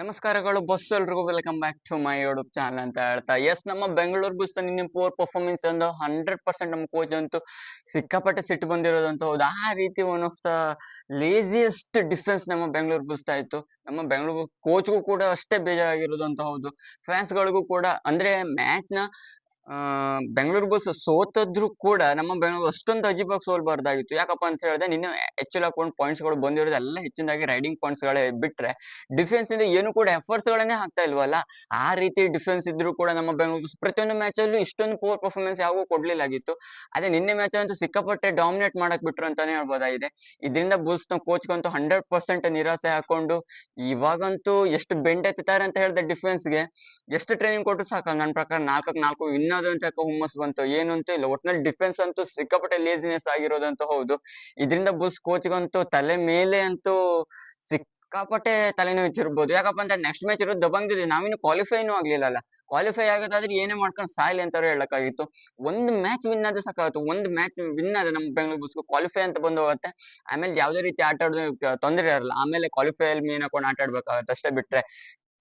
ನಮಸ್ಕಾರಗಳು ಬಸ್ ಎಲ್ರಿಗೂ welcome back to my YouTube channel ಅಂತ ಹೇಳ್ತಾ. ಎಸ್ ನಮ್ಮ ಬೆಂಗಳೂರು ಬಸ್ ನಿನ್ನೆ ಪೋರ್ ಪರ್ಫಾರ್ಮೆನ್ಸ್ ಒಂದು ಹಂಡ್ರೆಡ್ ಪರ್ಸೆಂಟ್ ನಮ್ಮ ಕೋಚ್ ಅಂತೂ ಸಿಕ್ಕಾಪಟ್ಟೆ ಸಿಟ್ಟು ಬಂದಿರೋದಂತ ಹೌದು. ಆ ರೀತಿ one of the laziest defence ನಮ್ಮ ಬೆಂಗಳೂರು ಬುಲ್ಸ್ ಆಯ್ತು. ನಮ್ಮ ಬೆಂಗಳೂರು ಕೋಚ್ಗೂ ಕೂಡ ಅಷ್ಟೇ ಬೇಜಾರಾಗಿರೋದು ಅಂತ ಹೌದು. ಫ್ಯಾನ್ಸ್ ಗಳಿಗೂ ಕೂಡ, ಅಂದ್ರೆ ಮ್ಯಾಚ್ನ ಆ ಬೆಂಗಳೂರು ಬುಲ್ಸ್ ಸೋತದ್ರು ಕೂಡ ನಮ್ಮ ಬೆಂಗಳೂರು ಅಷ್ಟೊಂದು ಅಜೀಬಾಗಿ ಸೋಲ್ಬಾರ್ದಾಗಿತ್ತು. ಯಾಕಪ್ಪ ಅಂತ ಹೇಳಿದ್ರೆ ನಿನ್ನೆ ಹೆಚ್ಚು ಹಾಕೊಂಡು ಪಾಯಿಂಟ್ಸ್ಗಳು ಬಂದಿರೋದು ಎಲ್ಲ ಹೆಚ್ಚಿನದಾಗಿ ರೈಡಿಂಗ್ ಪಾಯಿಂಟ್ಸ್ ಗಳೇ ಬಿಟ್ರೆ ಡಿಫೆನ್ಸ್ ಇಂದ ಏನು ಕೂಡ ಎಫರ್ಟ್ಸ್ ಗಳನ್ನೇ ಹಾಕ್ತಾ ಇಲ್ವಲ್ಲ? ಆ ರೀತಿ ಡಿಫೆನ್ಸ್ ಇದ್ರು ಕೂಡ ನಮ್ಮ ಬೆಂಗಳೂರು ಪ್ರತಿಯೊಂದು ಮ್ಯಾಚ್ ಅಲ್ಲೂ ಇಷ್ಟೊಂದು ಪೂರ್ ಪರ್ಫಾರ್ಮೆನ್ಸ್ ಯಾವಾಗೂ ಕೊಡ್ಲಿಲ್ಲಾಗಿತ್ತು. ಅದೇ ನಿನ್ನೆ ಮ್ಯಾಚ್ ಅಂತೂ ಸಿಕ್ಕಾಪಟ್ಟೆ ಡಾಮಿನೇಟ್ ಮಾಡಕ್ ಬಿಟ್ರು ಅಂತಾನೆ ಹೇಳ್ಬೋದಾಗಿದೆ. ಇದರಿಂದ ಬುಲ್ಸ್ನ ಕೋಚ್ ಗಂತೂ ಹಂಡ್ರೆಡ್ ಪರ್ಸೆಂಟ್ ನಿರಾಸೆ ಹಾಕೊಂಡು ಇವಾಗಂತೂ ಎಷ್ಟು ಬೆಂಡ್ ಎತ್ತಾರೆ ಅಂತ ಹೇಳಿದ ಡಿಫೆನ್ಸ್ಗೆ ಎಷ್ಟು ಟ್ರೈನಿಂಗ್ ಕೊಟ್ಟರು ಸಾಕು ನನ್ನ ಪ್ರಕಾರ ನಾಲ್ಕಕ್ ನಾಲ್ಕು ವಿನ್ ಅಂತ ಹುಮ್ಮಸ್ ಬಂತು ಏನು ಅಂತ ಇಲ್ಲ. ಒಟ್ನಲ್ಲಿ ಡಿಫೆನ್ಸ್ ಅಂತೂ ಸಿಕ್ಕಾಪಟ್ಟೆ ಲೇಸಿನೆಸ್ ಆಗಿರೋದಂತ ಹೌದು. ಇದರಿಂದ ಬುಲ್ಸ್ ಕೋಚ್ಗಂತೂ ತಲೆ ಮೇಲೆ ಅಂತೂ ಸಿಕ್ಕಾಪಟ್ಟೆ ತಲೆನೋವು ಇರ್ಬೋದು ಯಾಕಪ್ಪ ಅಂತ ನೆಕ್ಸ್ಟ್ ಮ್ಯಾಚ್ ಇರೋದು ದಬಂಗಿದೆ ನಾವಿನ್ನು ಕ್ವಾಲಿಫೈನೂ ಆಗ್ಲಿಲ್ಲ ಕ್ವಾಲಿಫೈ ಆಗೋದಾದ್ರೆ ಏನೇ ಮಾಡ್ಕೊಂಡು ಸಾಯ್ಲಿ ಅಂತಾರು ಹೇಳಕ್ಕಾಗಿತ್ತು. ಒಂದು ಮ್ಯಾಚ್ ವಿನ್ ಆದ್ರೆ ಸಾಕಾಗುತ್ತೆ. ಒಂದು ಮ್ಯಾಚ್ ವಿನ್ ಆದ್ರೆ ನಮ್ಮ ಬೆಂಗಳೂರು ಬುಲ್ಸ್ ಕ್ವಾಲಿಫೈ ಅಂತ ಬಂದು ಹೋಗುತ್ತೆ. ಆಮೇಲೆ ಯಾವುದೇ ರೀತಿ ಆಟ ಆಡೋದು ತೊಂದರೆ ಇರಲ್ಲ. ಆಮೇಲೆ ಕ್ವಾಲಿಫೈ ಅಲ್ಲಿ ಮೇನ್ ಹಾಕೊಂಡು ಆಟ ಆಡ್ಬೇಕಾಗತ್ತೆ. ಅಷ್ಟೇ ಬಿಟ್ರೆ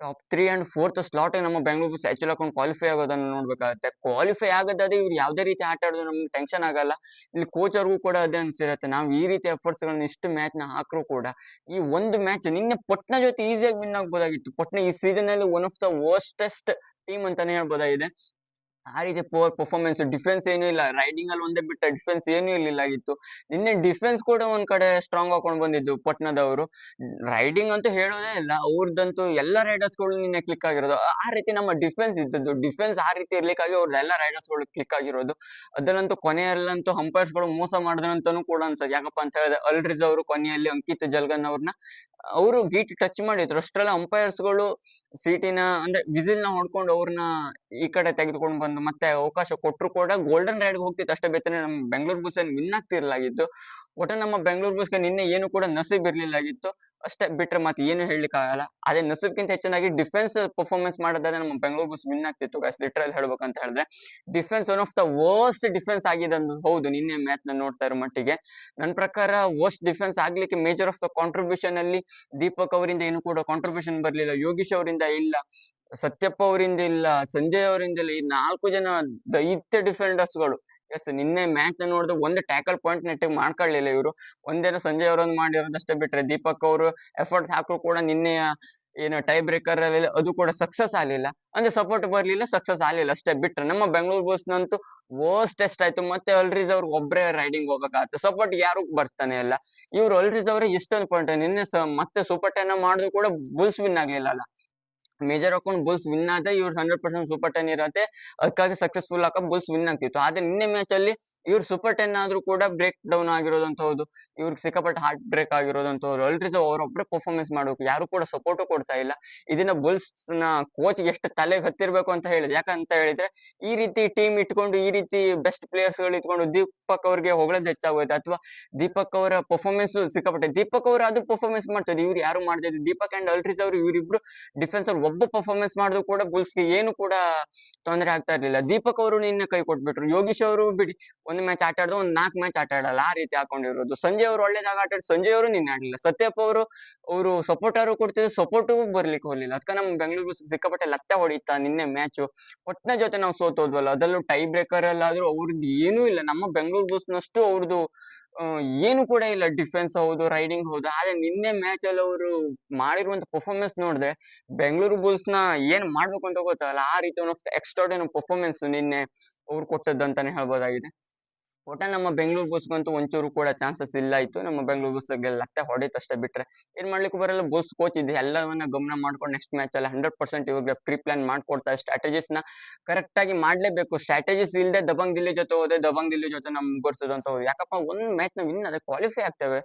top three and fourth slot ನಮ್ಮ ಬೆಂಗಳೂರು ಎಲ್ ಹಾಕೊಂಡು ಕ್ವಾಲಿಫೈ ಆಗೋದನ್ನ ನೋಡ್ಬೇಕಾಗುತ್ತೆ. ಕ್ವಾಲಿಫೈ ಆಗದಾದ್ರೆ ಇವ್ರು ಯಾವ್ದೇ ರೀತಿ ಆಟ ಆಡೋದು ನಮ್ಗೆ ಟೆನ್ಷನ್ ಆಗಲ್ಲ. ಇಲ್ಲಿ ಕೋಚ್ ಅವ್ರಿಗೂ ಕೂಡ ಅದೇ ಅನ್ಸಿರತ್ತೆ. ನಾವು ಈ ರೀತಿ ಎಫರ್ಟ್ಸ್ ಗಳನ್ನ ಇಷ್ಟು ಮ್ಯಾಚ್ನ ಹಾಕ್ರು ಕೂಡ ಈ ಒಂದು ಮ್ಯಾಚ್ ನಿನ್ನೆ ಪಟ್ನ ಜೊತೆ ಈಸಿಯಾಗಿ ವಿನ್ ಆಗ್ಬೋದಾಗಿತ್ತು. ಪಟ್ನ ಈ ಸೀಸನ್ ಅಲ್ಲಿ one of the worstest team ಅಂತಾನೆ ಹೇಳ್ಬೋದಾಗಿದೆ. ಆ ರೀತಿ ಪೋರ್ ಪರ್ಫಾರ್ಮೆನ್ಸ್ ಡಿಫೆನ್ಸ್ ಏನು ಇಲ್ಲ. ರೈಡಿಂಗ್ ಅಲ್ಲಿ ಒಂದೇ ಬಿಟ್ಟ ಡಿಫೆನ್ಸ್ ಏನು ಇರ್ಲಿಲ್ಲಾಗಿತ್ತು ನಿನ್ನೆ ಡಿಫೆನ್ಸ್ ಕೂಡ ಒಂದ್ ಕಡೆ ಸ್ಟ್ರಾಂಗ್ ಹಾಕೊಂಡ್ ಬಂದಿದ್ದು ಪಟ್ನದವರು. ರೈಡಿಂಗ್ ಅಂತೂ ಹೇಳೋದೇ ಇಲ್ಲ. ಅವ್ರದ್ದಂತೂ ಎಲ್ಲ ರೈಡರ್ಸ್ಗಳು ನಿನ್ನೆ ಕ್ಲಿಕ್ ಆಗಿರೋದು. ಆ ರೀತಿ ನಮ್ಮ ಡಿಫೆನ್ಸ್ ಇದ್ದದ್ದು. ಡಿಫೆನ್ಸ್ ಆ ರೀತಿ ಇರ್ಲಿಕ್ಕಾಗಿ ಅವ್ರದ್ದೆಲ್ಲ ರೈಡರ್ಸ್ಗಳು ಕ್ಲಿಕ್ ಆಗಿರೋದು. ಅದರಲ್ಲಂತೂ ಕೊನೆಯಲ್ಲಂತೂ ಅಂಪೈರ್ಸ್ಗಳು ಮೋಸ ಮಾಡಿದ್ರಂತಾನು ಕೂಡ ಅನ್ಸದ್. ಯಾಕಪ್ಪ ಅಂತ ಹೇಳಿದ್ರೆ ಅಲ್ರಿಸ್ ಅವರು ಕೊನೆಯಲ್ಲಿ ಅಂಕಿತ್ ಜಲ್ಗನ್ ಅವ್ರನ್ನ ಅವರು ಗೀಟ್ ಟಚ್ ಮಾಡಿದ್ರು. ಅಷ್ಟರಲ್ಲಿ ಅಂಪೈರ್ಸ್ಗಳು ಸೀಟಿನ ಅಂದ್ರೆ ವಿಸಿಲ್ನ ಹೊಡ್ಕೊಂಡು ಅವ್ರನ್ನ ಈ ಕಡೆ ತೆಗೆದುಕೊಂಡು ಬಂದು ಮತ್ತೆ ಅವಕಾಶ ಕೊಟ್ಟರು ಕೂಡ ಗೋಲ್ಡನ್ ರೈಡ್ ಹೋಗ್ತಿತ್ತು. ಅಷ್ಟೇ ಬೇತನೆ ನಮ್ಮ ಬೆಂಗಳೂರು ಬುಲ್ಸ್ ವಿನ್ ಆಗ್ತಿರ್ಲಾಗಿತ್ತು. ಒಟ್ಟು ನಮ್ಮ ಬೆಂಗಳೂರು ಬಸ್ಗೆ ನಿನ್ನೆ ಏನು ಕೂಡ ನಸೀಬ್ ಇರ್ಲಿಲ್ಲಾಗಿತ್ತು, ಅಷ್ಟೇ ಬಿಟ್ರೆ ಮತ್ತೆ ಏನು ಆಗಲ್ಲ ಅದೇ ನಸೀಬ್ಗಿಂತ ಹೆಚ್ಚಾಗಿ ಡಿಫೆನ್ಸ್ ಪರ್ಫಾರ್ಮೆನ್ಸ್ ಮಾಡೋದಾದ್ರೆ ನಮ್ಮ ಬೆಂಗಳೂರು ಬಸ್ ವಿನ್ ಆಗ್ತಿತ್ತು ಲಿಟ್ರಲ್ ಹೇಳ್ಬೇಕಂತ ಹೇಳಿದ್ರೆ. Defence one of the worst defence ಆಗಿದೆ ಅಂತ ಹೌದು, ನಿನ್ನೆ ಮ್ಯಾಚ್ನ ನೋಡ್ತಾ ಇರೋ ಮಟ್ಟಿಗೆ. ನನ್ನ ಪ್ರಕಾರ ವರ್ಸ್ಟ್ ಡಿಫೆನ್ಸ್ ಆಗ್ಲಿಕ್ಕೆ ಮೇಜರ್ ಆಫ್ ದ ಕಾಂಟ್ರಿಬ್ಯೂಷನ್ ಅಲ್ಲಿ ದೀಪಕ್ ಅವರಿಂದ ಏನು ಕೂಡ ಕಾಂಟ್ರಿಬ್ಯೂಷನ್ ಬರಲಿಲ್ಲ, ಯೋಗೀಶ್ ಅವರಿಂದ ಇಲ್ಲ, ಸತ್ಯಪ್ಪ ಅವರಿಂದ ಇಲ್ಲ, ಸಂಜಯ್ ಅವರಿಂದ ಇಲ್ಲ, ಈ ನಾಲ್ಕು ಜನ ದೈತ್ಯ ಡಿಫೆಂಡರ್ಸ್ಗಳು. ಎಸ್ ನಿನ್ನೆ ಮ್ಯಾಚ್ ನೋಡಿದ್ರೆ ಒಂದು ಟ್ಯಾಕಲ್ ಪಾಯಿಂಟ್ ನೆಟ್ಟಿಗೆ ಮಾಡ್ಕೊಳ್ಳಿಲ್ಲ ಇವರು. ಒಂದೇನೋ ಸಂಜಯ್ ಅವರೊಂದು ಮಾಡಿರೋದಷ್ಟೇ ಬಿಟ್ರೆ ದೀಪಕ್ ಅವರು ಎಫರ್ಟ್ಸ್ ಹಾಕರು ಕೂಡ ನಿನ್ನೆ, ಏನು ಟೈ ಬ್ರೇಕರ್ ಅಲ್ಲಿ ಅದು ಕೂಡ ಸಕ್ಸಸ್ ಆಗ್ಲಿಲ್ಲ. ಅಂದ್ರೆ ಸಪೋರ್ಟ್ ಬರಲಿಲ್ಲ ಸಕ್ಸಸ್ ಆಗ್ಲಿಲ್ಲ ಅಷ್ಟೇ ಬಿಟ್ರೆ. ನಮ್ಮ ಬೆಂಗಳೂರು ಬಸ್ ನಂತೂ ವರ್ಸ್ಟ್ ಟೆಸ್ಟ್ ಆಯ್ತು. ಮತ್ತೆ ಅಲ್ರೀಸ್ ಅವ್ರಿಗೆ ಒಬ್ಬರೇ ರೈಡಿಂಗ್ ಹೋಗ್ಬೇಕಾಯ್ತು. ಸಪೋರ್ಟ್ ಯಾರು ಬರ್ತಾನೆ ಇಲ್ಲ. ಇವ್ರು ಅಲ್ರೀಸ್ ರಿಸರ್ವ್ ಎಷ್ಟೊಂದು ಪಾಯಿಂಟ್ ನಿನ್ನೆ ಮತ್ತೆ ಸೂಪರ್ ಟೆನ್ ಮಾಡಿದ್ರು ಕೂಡ ಬುಲ್ಸ್ ವಿನ್ ಆಗಲಿಲ್ಲ ಅಲ್ಲ. ಮೇಜರ್ ಹಾಕೊಂಡು ಬುಲ್ಸ್ ವಿನ್ ಆದ್ರೆ ಇವ್ರು ಹಂಡ್ರೆಡ್ ಪರ್ಸೆಂಟ್ ಸೂಪರ್ ಟೆನ್ ಇರತ್ತೆ ಅದಕ್ಕಾಗಿ ಸಕ್ಸಸ್ಫುಲ್ ಹಾಕ ಬುಲ್ಸ್ ವಿನ್ ಆಗ್ತಿತ್ತು ಆದ್ರೆ ನಿನ್ನೆ ಮ್ಯಾಚ್ ಅಲ್ಲಿ ಇವ್ರು ಸೂಪರ್ ಟೆನ್ ಆದ್ರೂ ಕೂಡ ಬ್ರೇಕ್ ಡೌನ್ ಆಗಿರೋದಂತಹದ್ದು ಇವ್ರಿಗೆ ಸಿಕ್ಕಾಪಟ್ಟೆ ಹಾರ್ಟ್ ಬ್ರೇಕ್ ಆಗಿರೋದಂತಹದ್ದು ಹೌದು ಅಲ್ಟ್ರೀಸ್ ಅವರೊಬ್ಬರೇ ಪರ್ಫಾರ್ಮೆನ್ಸ್ ಮಾಡ್ಬೇಕು ಯಾರು ಕೂಡ ಸಪೋರ್ಟ್ ಕೊಡ್ತಾ ಇಲ್ಲ. ಇದನ್ನ ಬುಲ್ಸ್ನ ಕೋಚ್ ಎಷ್ಟು ತಲೆಗೆ ಹತ್ತಿರ್ಬೇಕು ಅಂತ ಹೇಳಿದ್ರೆ ಯಾಕಂತ ಹೇಳಿದ್ರೆ ಈ ರೀತಿ ಟೀಮ್ ಇಟ್ಕೊಂಡು, ಈ ರೀತಿ ಬೆಸ್ಟ್ ಪ್ಲೇಯರ್ಸ್ಗಳು ಇಟ್ಕೊಂಡು ದೀಪಕ್ ಅವ್ರಿಗೆ ಹೊಗಳದ್ ಹೆಚ್ಚಾಗೋಯ್ತು. ಅಥವಾ ದೀಪಕ್ ಅವರ ಪರ್ಫಾರ್ಮೆನ್ಸ್ ಸಿಕ್ಕಾಪಟ್ಟೆ, ದೀಪಕ್ ಅವರು ಅದು ಪರ್ಫಾರ್ಮೆನ್ಸ್ ಮಾಡ್ತಾರೆ ಇವ್ರು ಯಾರು ಮಾಡ್ತಾ ಇದ್ರು ದೀಪಕ್ ಅಂಡ್ ಅಲ್ಟ್ರೀಸ್ ಅವರು ಇವರಿಬ್ರು ಡಿಫೆನ್ಸ್ ಅವ್ರು ಒಬ್ಬ ಪರ್ಫಾರ್ಮೆನ್ಸ್ ಮಾಡಿದ್ರು ಕೂಡ ಬುಲ್ಸ್ಗೆ ಏನು ಕೂಡ ತೊಂದರೆ ಆಗ್ತಾ ಇರ್ಲಿಲ್ಲ. ದೀಪಕ್ ಅವರು ನಿನ್ನೆ ಕೈ ಕೊಟ್ಬಿಟ್ರು, ಯೋಗೀಶ್ ಅವರು ಬಿಡಿ ಒಂದು ಮ್ಯಾಚ್ ಆಟ ಆಡಿದ್ರು ಒಂದ್ ನಾಲ್ಕು ಮ್ಯಾಚ್ ಆಟ ಆಡಲ್ಲ ಆ ರೀತಿ ಹಾಕೊಂಡಿರೋದು. ಸಂಜಯ್ ಅವರು ಒಳ್ಳೇದಾಗ ಆಟ ಆಡಿ ಸಂಜಯ್ ಅವರು ನಿನ್ನೆ ಆಡಲಿಲ್ಲ. ಸತ್ಯಪ್ಪ ಅವರು ಅವರು ಸಪೋರ್ಟರ್ ಕೊಡ್ತಿದ್ರು ಸಪೋರ್ಟು ಬರ್ಲಿಕ್ಕೆ ಹೋಗ್ಲಿಲ್ಲ. ಅದಕ್ಕೆ ನಮ್ ಬೆಂಗಳೂರು ಸಿಕ್ಕಾಪಟ್ಟೆ ಲತ್ತ ಹೊಡಿತಾ ನಿನ್ನೆ ಮ್ಯಾಚ್ ಒಟ್ಟಿನ ಜೊತೆ ನಾವು ಸೋತೋದ್ವಲ್ಲ ಅದರಲ್ಲೂ ಟೈ ಬ್ರೇಕರ್ ಅಲ್ಲಾದ್ರೂ ಅವ್ರದ್ದು ಏನೂ ಇಲ್ಲ. ನಮ್ಮ ಬೆಂಗಳೂರು ಬುಲ್ಸ್ನಷ್ಟು ಅವ್ರದ್ದು ಏನು ಕೂಡ ಇಲ್ಲ. ಡಿಫೆನ್ಸ್ ಹೌದು ರೈಡಿಂಗ್ ಹೌದು. ಆದ್ರೆ ನಿನ್ನೆ ಮ್ಯಾಚ್ ಅಲ್ಲಿ ಅವರು ಮಾಡಿರುವಂತ ಪರ್ಫಾರ್ಮೆನ್ಸ್ ನೋಡಿದ್ರೆ ಬೆಂಗಳೂರು ಬುಲ್ಸ್ನ ಏನ್ ಮಾಡ್ಬೇಕು ಅಂತ ಗೊತ್ತಾಗಲ್ಲ. ಆ ರೀತಿ ಒಂದು ಎಕ್ಸ್ಟ್ರಾಡಿನ ಪರ್ಫಾರ್ಮೆನ್ಸ್ ನಿನ್ನೆ ಅವ್ರು ಕೊಟ್ಟದ್ದು ಅಂತಾನೆ ಹೇಳ್ಬೋದಾಗಿದೆ. ಒಟ್ಟ ನಮ್ಮ ಬೆಂಗಳೂರು ಬಸ್ಗಂತೂ ಒಂಚೂರು ಕೂಡ ಚಾನ್ಸಸ್ ಇಲ್ಲ ಇತ್ತು. ನಮ್ಮ ಬೆಂಗಳೂರು ಬುಲ್ಸ್ ಗೆಲ್ಲತ್ತೆ ಹೊಡಿತು ಅಷ್ಟೇ ಬಿಟ್ರೆ. ಏನ್ ಮಾಡ್ಲಿಕ್ಕೂ ಬರಲ್ಲ ಬುಲ್ಸ್ ಕೋಚ್ ಇದೆ. ಎಲ್ಲವನ್ನ ಗಮನ ಮಾಡ್ಕೊಂಡು ನೆಕ್ಸ್ಟ್ ಮ್ಯಾಚ್ ಅಲ್ಲಿ ಹಂಡ್ರೆಡ್ ಪರ್ಸೆಂಟ್ ಇವಾಗ ಪ್ರೀ ಪ್ಲಾನ್ ಮಾಡ್ಕೊಡ್ತಾ ಸ್ಟ್ರಾಟಜೀಸ್ನ ಕರೆಕ್ಟ್ ಆಗಿ ಮಾಡ್ಲೇಬೇಕು. ಸ್ಟ್ರಾಟಜೀಸ್ ಇಲ್ಲದೆ ದಬಂಗ್ ದಿಲ್ಲಿ ಜೊತೆ ಹೋದೆ ದಬಂಗ್ ದಿಲ್ಲಿ ಜೊತೆ ನಮ್ ಅಂತ ಯಾಕಪ್ಪ, ಒಂದ್ ಮ್ಯಾಚ್ನ ವಿನ್ ಅದೇ ಕ್ವಾಲಿಫೈ ಆಗ್ತೇವೆ.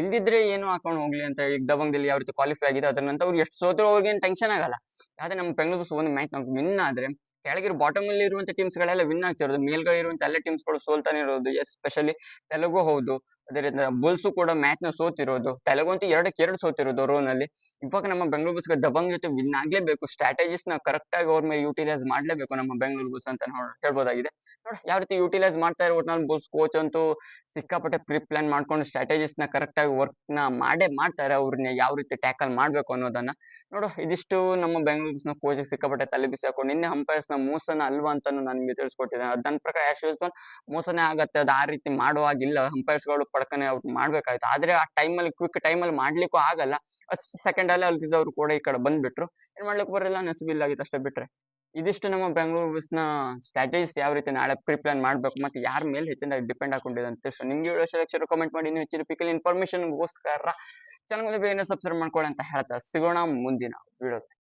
ಇಲ್ದಿದ್ರೆ ಏನು ಹಾಕೊಂಡು ಹೋಗ್ಲಿ ಅಂತ ಈಗ ದಬಂಗ್ ದಿಲ್ಲಿ ಯಾವ ರೀತಿ ಕ್ವಾಲಿಫೈ ಆಗಿದೆ ಅದ್ರ ನಂತರ ಅವ್ರು ಎಷ್ಟು ಸೋತರು ಅವ್ರಿಗೆ ಟೆನ್ಷನ್ ಆಗಲ್ಲ. ಆದ್ರೆ ನಮ್ಮ ಬೆಂಗಳೂರು ಬುಲ್ಸ್ ಒಂದು ಮ್ಯಾಚ್ ನಾವು ವಿನ್ ಆದ್ರೆ ಕೆಳಗಿರೋ ಬಾಟಮ್ ಅಲ್ಲಿ ಇರುವಂತ ಟೀಮ್ಸ್ ಗಳೆಲ್ಲ ವಿನ್ ಆಗ್ತಿರೋದು ಮೇಲ್ಗಡೆ ಇರುವಂತ ಎಲ್ಲ ಟೀಮ್ಸ್ಗಳು ಸೋಲ್ತಾನೆ ಇರೋದು ಎಸ್ಪೆಷಲಿ ತೆಲುಗು ಹೌದು. ಅದೇ ರೀತಿ ಬುಲ್ಸ್ ಕೂಡ ಮ್ಯಾಚ್ನ ಸೋತಿರೋದು, ತಲೆಗಂತೂ ಎರಡಕ್ಕೆ ಎರಡು ಸೋತಿರೋದು ರೋ ನಲ್ಲಿ. ಇವಾಗ ನಮ್ಮ ಬೆಂಗಳೂರು ಬುಲ್ಸ್ ದಬಂಗ್ ಜೊತೆ ವಿನ್ ಆಗ್ಲೇಬೇಕು ಸ್ಟ್ರಾಟಜಿಸ್ನ ಕರೆಕ್ಟ್ ಆಗಿ ಅವ್ರ ಮೇಲೆ ಯುಟಿಲೈಸ್ ಮಾಡ್ಲೇಬೇಕು ನಮ್ಮ ಬೆಂಗಳೂರು ಬುಲ್ಸ್ ಅಂತ ಹೇಳ್ಬೋದಾಗಿದೆ. ನೋಡಿ ಯಾವ ರೀತಿ ಯುಟಿಲೈಸ್ ಮಾಡ್ತಾ ಇರೋ ನಾನು ಬುಲ್ಸ್ ಕೋಚ್ ಅಂತೂ ಸಿಕ್ಕಾಪಟ್ಟೆ ಪ್ರಿ ಪ್ಲಾನ್ ಮಾಡ್ಕೊಂಡು ಸ್ಟ್ರಾಟಜಿಸ್ನ ಕರೆಕ್ಟ್ ಆಗಿ ವರ್ಕ್ನ ಮಾಡೇ ಮಾಡ್ತಾರೆ ಅವ್ರನ್ನ ಯಾವ ರೀತಿ ಟ್ಯಾಕಲ್ ಮಾಡ್ಬೇಕು ಅನ್ನೋದನ್ನ. ನೋಡು, ಇದಿಷ್ಟು ನಮ್ಮ ಬೆಂಗಳೂರು ಬುಲ್ಸ್ನ ಕೋಚ್ ಸಿಕ್ಕಾಪಟ್ಟೆ ತಲೆ ಬಿಸಿ ಹಾಕೊಂಡು, ನಿನ್ನೆ ಹಂಪೈರ್ಸ್ನ ಮೋಸನ ಅಲ್ವಾ ಅಂತ ನನಗೆ ನಿಮಗೆ ಅದ್ ನನ್ನ ಪ್ರಕಾರ ಮೋಸನೇ ಆಗತ್ತೆ, ಅದು ಆ ರೀತಿ ಮಾಡುವಾಗಿಲ್ಲ ಅಂಪೈರ್ಸ್ಗಳು ಪಡ್ಕನೆ ಅವ್ರು ಮಾಡ್ಬೇಕಾಯ್ತು. ಆದ್ರೆ ಆ ಟೈಮಲ್ಲಿ ಕ್ವಿಕ್ ಟೈಮಲ್ಲಿ ಮಾಡ್ಲಿಕ್ಕೂ ಆಗಲ್ಲ. ಅಷ್ಟು ಸೆಕೆಂಡ್ ಅಲ್ಲಿ ಅವರು ಕೂಡ ಈ ಕಡೆ ಬಂದ್ಬಿಟ್ರು. ಏನ್ ಮಾಡ್ಲಿಕ್ಕೆ ಬರಲ್ಲ ನಸಿಬಿಲ್ ಆಗಿತ್ತು ಅಷ್ಟೇ ಬಿಟ್ರೆ. ಇದಿಷ್ಟು ನಮ್ಮ ಬೆಂಗಳೂರು ನ ಸ್ಟ್ರಾಟಜಿಸ್ ಯಾವ ರೀತಿ ನಾಳೆ ಪ್ರಿಪ್ಲಾನ್ ಮಾಡ್ಬೇಕು ಮತ್ತೆ ಯಾರ ಮೇಲೆ ಹೆಚ್ಚಿನ ಡಿಪೆಂಡ್ ಹಾಕೊಂಡಿದೆ ಅಂತ ನಿಮ್ಗೆ ಹೇಳೋ ಕಮೆಂಟ್ ಮಾಡಿ, ನೀವು ಹೆಚ್ಚಿನ ಪಿಕಲ್ ಇನ್ಫಾರ್ಮೇಶನ್ ಗೋಸ್ಕರ ಚಾನಲ್ ಬೇಗನೆ ಸಬ್ಸ್ಕ್ರೈಬ್ ಮಾಡ್ಕೊಳ್ಳಿ ಅಂತ ಹೇಳ್ತಾ ಸಿಗೋಣ ಮುಂದಿನ ವಿಡಿಯೋ